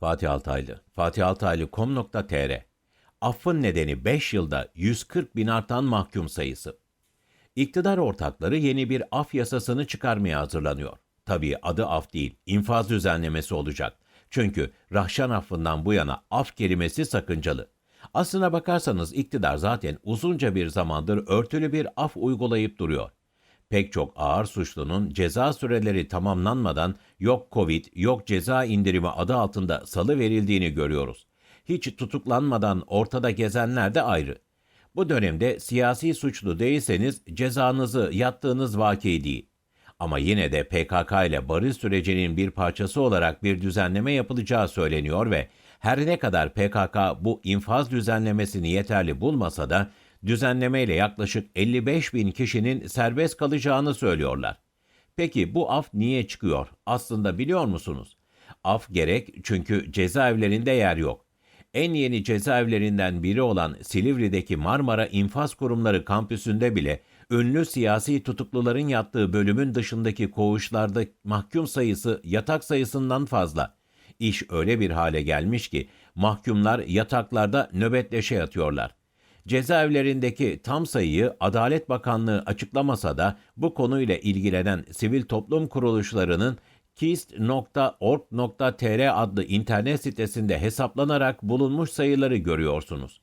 Fatih Altaylı, fatihaltaylı.com.tr Affın nedeni 5 yılda 140 bin artan mahkum sayısı. İktidar ortakları yeni bir af yasasını çıkarmaya hazırlanıyor. Tabii adı af değil, infaz düzenlemesi olacak. Çünkü Rahşan affından bu yana af kelimesi sakıncalı. Aslına bakarsanız iktidar zaten uzunca bir zamandır örtülü bir af uygulayıp duruyor. Pek çok ağır suçlunun ceza süreleri tamamlanmadan yok Covid, yok ceza indirimi adı altında salı verildiğini görüyoruz. Hiç tutuklanmadan ortada gezenler de ayrı. Bu dönemde siyasi suçlu değilseniz cezanızı yattığınız vaki değil. Ama yine de PKK ile barış sürecinin bir parçası olarak bir düzenleme yapılacağı söyleniyor ve her ne kadar PKK bu infaz düzenlemesini yeterli bulmasa da düzenlemeyle yaklaşık 55 bin kişinin serbest kalacağını söylüyorlar. Peki bu af niye çıkıyor? Aslında biliyor musunuz? Af gerek çünkü cezaevlerinde yer yok. En yeni cezaevlerinden biri olan Silivri'deki Marmara İnfaz Kurumları kampüsünde bile ünlü siyasi tutukluların yattığı bölümün dışındaki koğuşlarda mahkum sayısı yatak sayısından fazla. İş öyle bir hale gelmiş ki mahkumlar yataklarda nöbetleşe yatıyorlar. Cezaevlerindeki tam sayıyı Adalet Bakanlığı açıklamasa da bu konuyla ilgilenen sivil toplum kuruluşlarının kist.org.tr adlı internet sitesinde hesaplanarak bulunmuş sayıları görüyorsunuz.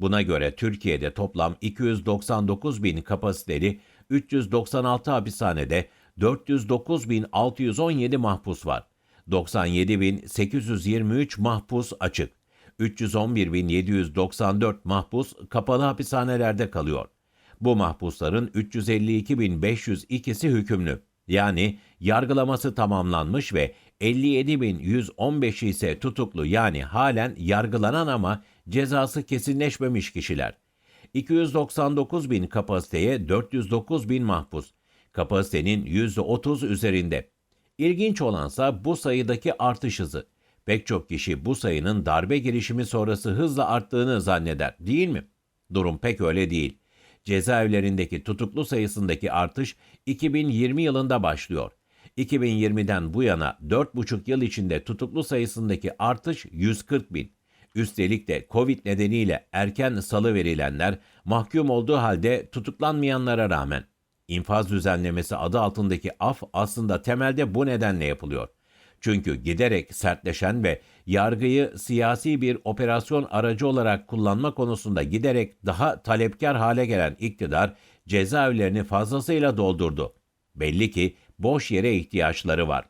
Buna göre Türkiye'de toplam 299 bin kapasiteli 396 hapishanede 409.617 mahpus var. 97.823 mahpus açık. 311.794 mahpus kapalı hapishanelerde kalıyor. Bu mahpusların 352.502'si hükümlü. Yani yargılaması tamamlanmış ve 57.115'i ise tutuklu yani halen yargılanan ama cezası kesinleşmemiş kişiler. 299 bin kapasiteye 409 bin mahpus. Kapasitenin %30 üzerinde. İlginç olansa bu sayıdaki artış hızı. Pek çok kişi bu sayının darbe girişimi sonrası hızla arttığını zanneder, değil mi? Durum pek öyle değil. Cezaevlerindeki tutuklu sayısındaki artış 2020 yılında başlıyor. 2020'den bu yana 4,5 yıl içinde tutuklu sayısındaki artış 140 bin. Üstelik de Covid nedeniyle erken salı verilenler mahkum olduğu halde tutuklanmayanlara rağmen. İnfaz düzenlemesi adı altındaki af aslında temelde bu nedenle yapılıyor. Çünkü giderek sertleşen ve yargıyı siyasi bir operasyon aracı olarak kullanma konusunda giderek daha talepkar hale gelen iktidar cezaevlerini fazlasıyla doldurdu. Belli ki boş yere ihtiyaçları var.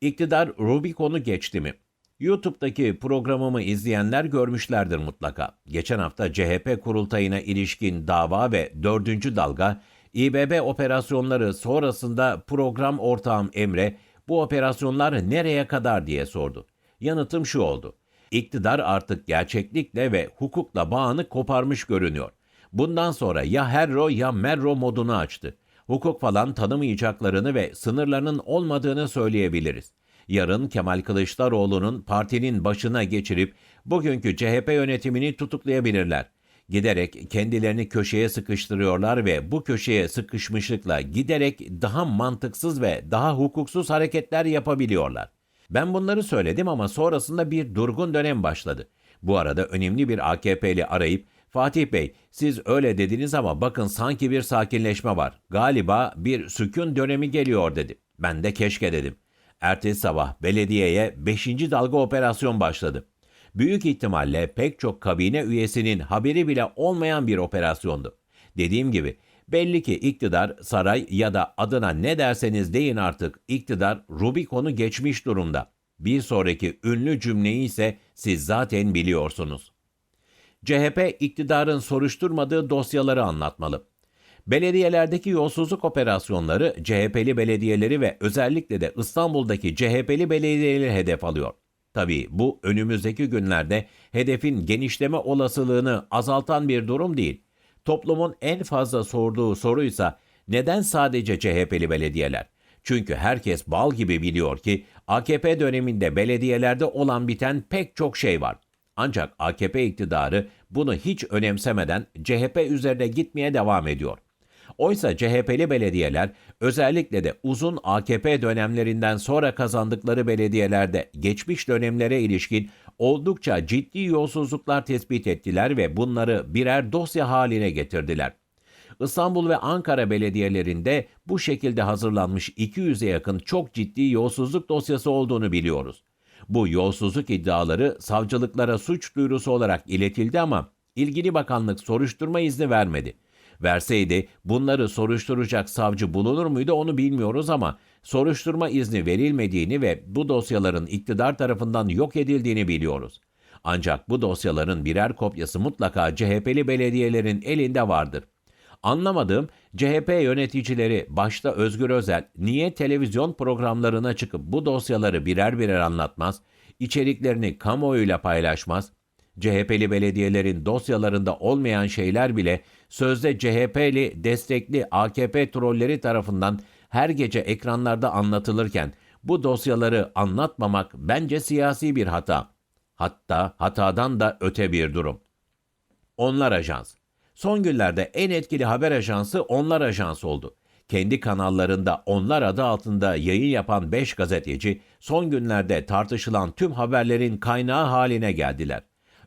İktidar Rubicon'u geçti mi? YouTube'daki programımı izleyenler görmüşlerdir mutlaka. Geçen hafta CHP kurultayına ilişkin dava ve dördüncü dalga, İBB operasyonları sonrasında program ortağım Emre, bu operasyonlar nereye kadar diye sordu. Yanıtım şu oldu. İktidar artık gerçeklikle ve hukukla bağını koparmış görünüyor. Bundan sonra ya Herro ya Merro modunu açtı. Hukuk falan tanımayacaklarını ve sınırlarının olmadığını söyleyebiliriz. Yarın Kemal Kılıçdaroğlu'nun partinin başına geçirip bugünkü CHP yönetimini tutuklayabilirler giderek kendilerini köşeye sıkıştırıyorlar ve bu köşeye sıkışmışlıkla giderek daha mantıksız ve daha hukuksuz hareketler yapabiliyorlar. Ben bunları söyledim ama sonrasında bir durgun dönem başladı. Bu arada önemli bir AKP'li arayıp Fatih Bey siz öyle dediniz ama bakın sanki bir sakinleşme var. Galiba bir sükun dönemi geliyor dedi. Ben de keşke dedim. Ertesi sabah belediyeye 5. dalga operasyon başladı büyük ihtimalle pek çok kabine üyesinin haberi bile olmayan bir operasyondu. Dediğim gibi belli ki iktidar, saray ya da adına ne derseniz deyin artık iktidar Rubikon'u geçmiş durumda. Bir sonraki ünlü cümleyi ise siz zaten biliyorsunuz. CHP iktidarın soruşturmadığı dosyaları anlatmalı. Belediyelerdeki yolsuzluk operasyonları CHP'li belediyeleri ve özellikle de İstanbul'daki CHP'li belediyeleri hedef alıyor. Tabii bu önümüzdeki günlerde hedefin genişleme olasılığını azaltan bir durum değil. Toplumun en fazla sorduğu soruysa neden sadece CHP'li belediyeler? Çünkü herkes bal gibi biliyor ki AKP döneminde belediyelerde olan biten pek çok şey var. Ancak AKP iktidarı bunu hiç önemsemeden CHP üzerine gitmeye devam ediyor. Oysa CHP'li belediyeler özellikle de uzun AKP dönemlerinden sonra kazandıkları belediyelerde geçmiş dönemlere ilişkin oldukça ciddi yolsuzluklar tespit ettiler ve bunları birer dosya haline getirdiler. İstanbul ve Ankara belediyelerinde bu şekilde hazırlanmış 200'e yakın çok ciddi yolsuzluk dosyası olduğunu biliyoruz. Bu yolsuzluk iddiaları savcılıklara suç duyurusu olarak iletildi ama ilgili bakanlık soruşturma izni vermedi. Verseydi bunları soruşturacak savcı bulunur muydu onu bilmiyoruz ama soruşturma izni verilmediğini ve bu dosyaların iktidar tarafından yok edildiğini biliyoruz. Ancak bu dosyaların birer kopyası mutlaka CHP'li belediyelerin elinde vardır. Anlamadığım CHP yöneticileri başta Özgür Özel niye televizyon programlarına çıkıp bu dosyaları birer birer anlatmaz, içeriklerini kamuoyuyla paylaşmaz, CHP'li belediyelerin dosyalarında olmayan şeyler bile sözde CHP'li destekli AKP trolleri tarafından her gece ekranlarda anlatılırken bu dosyaları anlatmamak bence siyasi bir hata. Hatta hatadan da öte bir durum. Onlar Ajans. Son günlerde en etkili haber ajansı Onlar Ajans oldu. Kendi kanallarında Onlar adı altında yayın yapan 5 gazeteci son günlerde tartışılan tüm haberlerin kaynağı haline geldiler.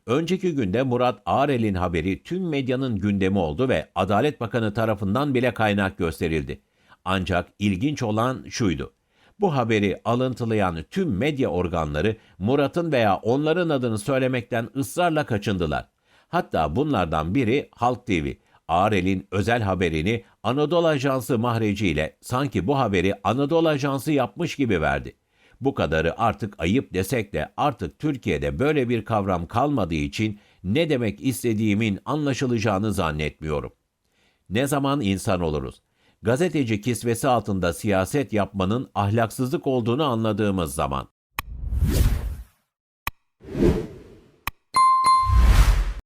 Önceki günde Murat Ağrel'in haberi tüm medyanın gündemi oldu ve Adalet Bakanı tarafından bile kaynak gösterildi. Ancak ilginç olan şuydu. Bu haberi alıntılayan tüm medya organları Murat'ın veya onların adını söylemekten ısrarla kaçındılar. Hatta bunlardan biri Halk TV. Ağrel'in özel haberini Anadolu Ajansı mahreciyle sanki bu haberi Anadolu Ajansı yapmış gibi verdi. Bu kadarı artık ayıp desek de artık Türkiye'de böyle bir kavram kalmadığı için ne demek istediğimin anlaşılacağını zannetmiyorum. Ne zaman insan oluruz? Gazeteci kisvesi altında siyaset yapmanın ahlaksızlık olduğunu anladığımız zaman.